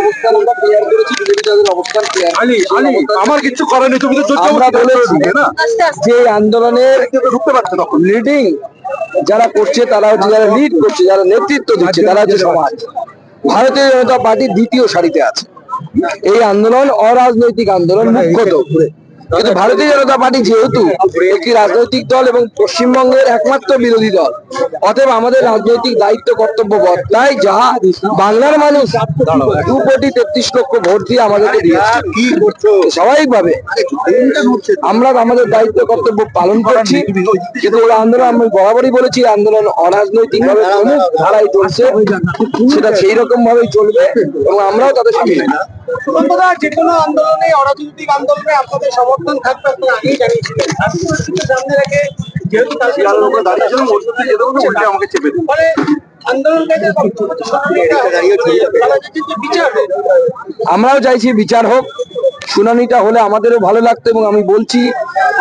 অবস্থান আমরা ক্লিয়ার করেছি বিজেপি তাদের অবস্থান ক্লিয়ার আলি আলি আমার কিচ্ছু করার নেই তুমি তো আমরা বলেছি না? যে আন্দোলনের ঢুকতে পারছ তখন। লিডিং যারা করছে তারা হচ্ছে যারা লিড করছে যারা নেতৃত্ব দিচ্ছে তারা হচ্ছে সমাজ। ভারতীয় জনতা পার্টি দ্বিতীয় সারিতে আছে। এই আন্দোলন অরাজনৈতিক আন্দোলন মুখ্যত। কিন্তু ভারতীয় জনতা পার্টি যেহেতু একটি রাজনৈতিক দল এবং পশ্চিমবঙ্গের একমাত্র বিরোধী দল, অতএব আমাদের রাজনৈতিক দায়িত্ব, কর্তব্য বর্তায় যাহা বাংলার মানুষ দু কোটি তেত্রিশ লক্ষ ভোট দিয়ে আমাদেরকে দিয়েছে। স্বাভাবিকভাবে আমরা আমাদের দায়িত্ব, কর্তব্য পালন করছি। কিন্তু এই আন্দোলন, আমি বরাবরই বলেছি আন্দোলন অরাজনৈতিক ভাবে ধারায় চলছে, সেটা সেই রকম ভাবেই চলবে এবং আমরাও তাদের সাথে যে কোনো আন্দোলনে অরাজনৈতিক আন্দোলনে আপনাদের সমর্থন থাকবে আপনারা আগেই জানিয়েছিলেন। সামনে রেখে যেহেতু আমাকে চেপে ফলে। আমরাও চাইছি বিচার হোক। শুনানিটা হলে আমাদেরও ভালো লাগতো এবং আমি বলছি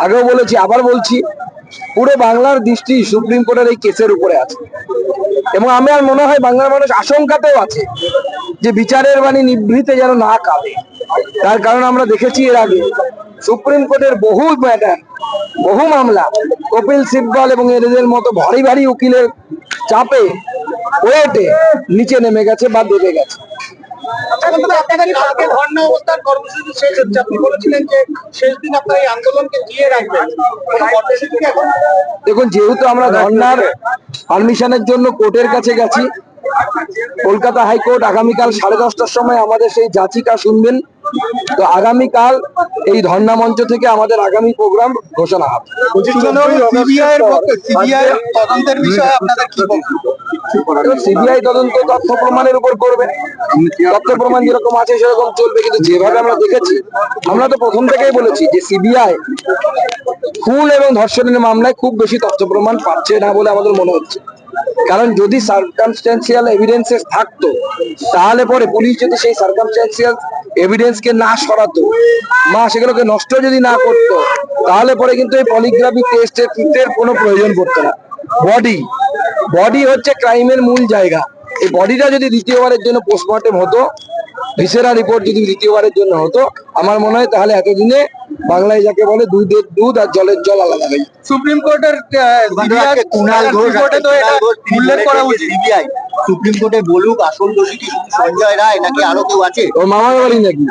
আগেও বলেছি আবার বলছি পুরো বাংলার দৃষ্টি সুপ্রিম কোর্টের এই কেসের উপরে আছে। এবং আমি আর মনে হয় বাংলার মানুষ আশঙ্কাতেও আছে। যে বিচারের বাণী নিভৃতে যেন না কাঁদে। তার কারণ আমরা দেখেছি এর আগে সুপ্রিম কোর্টের বহু ম্যাটার বহু মামলা কপিল সিব্বল এবং এদের মতো ভারী ভারী উকিলের চাপে ওয়েটে নিচে নেমে গেছে বা দেবে গেছে। এখন? দেখুন যেহেতু আমরা ধর্নার পারমিশনের জন্য কোর্টের কাছে গেছি কলকাতা হাইকোর্ট আগামীকাল সাড়ে দশটার সময় আমাদের সেই যাচিকা শুনবেন। তো আগামীকাল এই ধর্ণা মঞ্চ থেকে আমাদের আগামী প্রোগ্রাম ঘোষণা হবে। সিবিআই তদন্ত তথ্য প্রমাণের উপর করবে। তথ্য প্রমাণ যেরকম আছে সেরকম চলবে কিন্তু যেভাবে আমরা দেখেছি আমরা তো প্রথম থেকেই বলেছি যে সিবিআই খুন এবং ধর্ষণের মামলায় খুব বেশি তথ্য প্রমাণ পাচ্ছে না বলে আমাদের মনে হচ্ছে। কারণ যদি সার্কামস্টেন্সিয়াল এভিডেন্সেস থাকতো, তাহলে পরে পুলিশ যদি সেই সার্কামস্টেন্সিয়াল এভিডেন্সকে না সরাতো মা সেগুলোকে নষ্ট যদি না করতো, তাহলে পরে কিন্তু এই পলিগ্রাফি টেস্টের কোনো প্রয়োজন পড়তো না। বডি বডি হচ্ছে ক্রাইমের মূল জায়গা। এই বডিটা যদি দ্বিতীয়বারের জন্য পোস্টমর্টেম হতো ভিসেরা রিপোর্ট যদি দ্বিতীয়বারের জন্য হতো আমার মনে হয় তাহলে এতদিনে বাংলায় যাকে বলে দুধের দুধ আর জলের জল আলাদা হয়ে। সুপ্রিম কোর্টের উল্লেখ করা উচিত। সিবিআই সুপ্রিম কোর্টে বলুক আসল দোষী কি সঞ্জয় রায় নাকি আরও কেউ আছে? ওর মামার বাড়ি নাকি?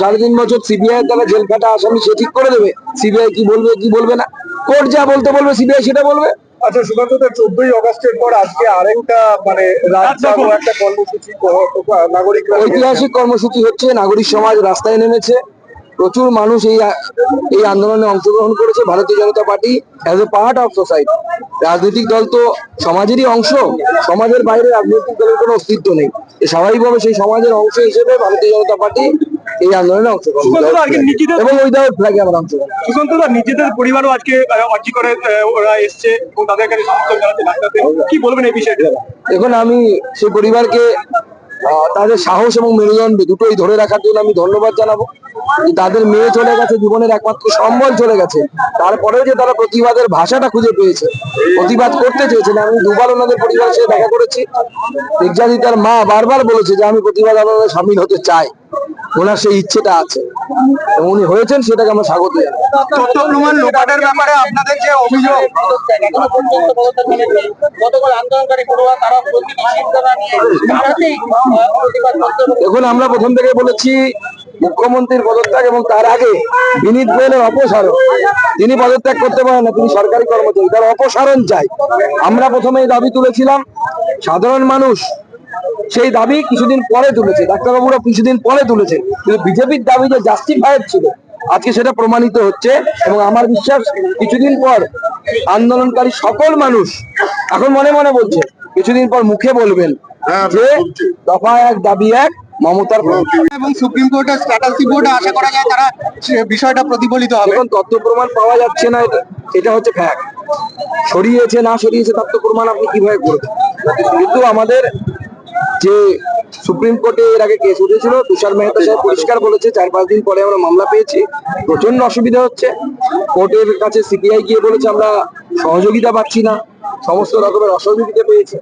সাড়ে তিন বছর সিবিআই দ্বারা জেল খাটা আসামি সে ঠিক করে দেবে। সিবিআই কি বলবে কি বলবে না? কোর্ট যা বলতে বলবে সিবিআই সেটা বলবে? আচ্ছা সুকান্ত চোদ্দই অগস্টের পর আজকে আরেকটা মানে একটা কর্মসূচি ক- নাগরিকরা ঐতিহাসিক কর্মসূচি হচ্ছে নাগরিক সমাজ রাস্তায় নেমেছে। প্রচুর মানুষ এই এই আন্দোলনে অংশগ্রহণ করেছে। Bharatiya Janata party as a part of society রাজনৈতিক দল তো সমাজেরই অংশ। সমাজের বাইরে রাজনৈতিক দলের কোনো অস্তিত্ব নেই। স্বাভাবিকভাবে সেই সমাজের অংশ হিসেবে ভারতীয় জনতা পার্টি এই আন্দোলনে অংশগ্রহণ এবং উইদাউট ফ্ল্যাগে আমরা অংশগ্রহণ করি। সুকান্তদা নিজেদের পরিবারও আজকে অর্জি করে ওরা এসছে এবং তাদের কাছে সমর্থন জানাতে কি বলবেন এই বিষয়টা? দেখুন আমি সেই পরিবারকে তাদের সাহস এবং মেরুদণ্ড দুটোই ধরে রাখার জন্য আমি ধন্যবাদ জানাব। তাদের মেয়ে চলে গেছে জীবনের একমাত্র সম্বল চলে গেছে। তারপরেও যে তারা প্রতিবাদের ভাষাটা খুঁজে পেয়েছে প্রতিবাদ করতে চেয়েছেন আমি দুবার ওনাদের পরিবারের সাথে দেখা করেছি। নির্যাতিতার তার মা বারবার বলেছে যে আমি প্রতিবাদ আন্দোলনে সামিল হতে চাই। ওনার সেই ইচ্ছেটা আছে। উনি হয়েছেন সেটাকে আমরা স্বাগত ব্যাপারে আপনাদের যে অভিযোগ। দেখুন আমরা প্রথম থেকে বলেছি মুখ্যমন্ত্রীর পদত্যাগ এবং তার আগে বিনীত গোয়েলের অপসারণ। তিনি পদত্যাগ করতে পারেন না তিনি সরকারি কর্মচারী তার অপসারণ চাই। আমরা প্রথমে দাবি তুলেছিলাম সাধারণ মানুষ সেই দাবি কিছুদিন পরে তুলেছে। ডাক্তারবাবুরা কিছুদিন পরে তুলেছে। কিন্তু বিজেপির দাবি যে জাস্টিফাইড ছিল আজকে সেটা প্রমাণিত হচ্ছে এবং আমার বিশ্বাস কিছুদিন পর আন্দোলনকারী সকল মানুষ এখন মনে মনে বলছে কিছুদিন পর মুখে বলবেন যে দফা এক দাবি এক মমতার এবং সুপ্রিম কোর্টের স্ট্যাটাস রিপোর্টে আশা করা যায় তারা বিষয়টা প্রতিফলিত হবে। এখন তথ্য প্রমাণ পাওয়া যাচ্ছে না এটা এটা হচ্ছে ফ্যাক্ট সরিয়েছে না সরিয়েছে তথ্য প্রমাণ আপনি কীভাবে করবেন? কিন্তু আমাদের যে সুপ্রিম কোর্টে এর আগে কেস উঠেছিল, তুষার মেহতা সাহেব পরিষ্কার বলেছে, চার পাঁচ দিন পরে আমরা মামলা পেয়েছি। প্রচণ্ড অসুবিধা হচ্ছে। কোর্টের কাছে সিপিআই গিয়ে বলেছে, আমরা সহযোগিতা পাচ্ছি না। সমস্ত রকমের অসহযোগিতা পেয়েছি।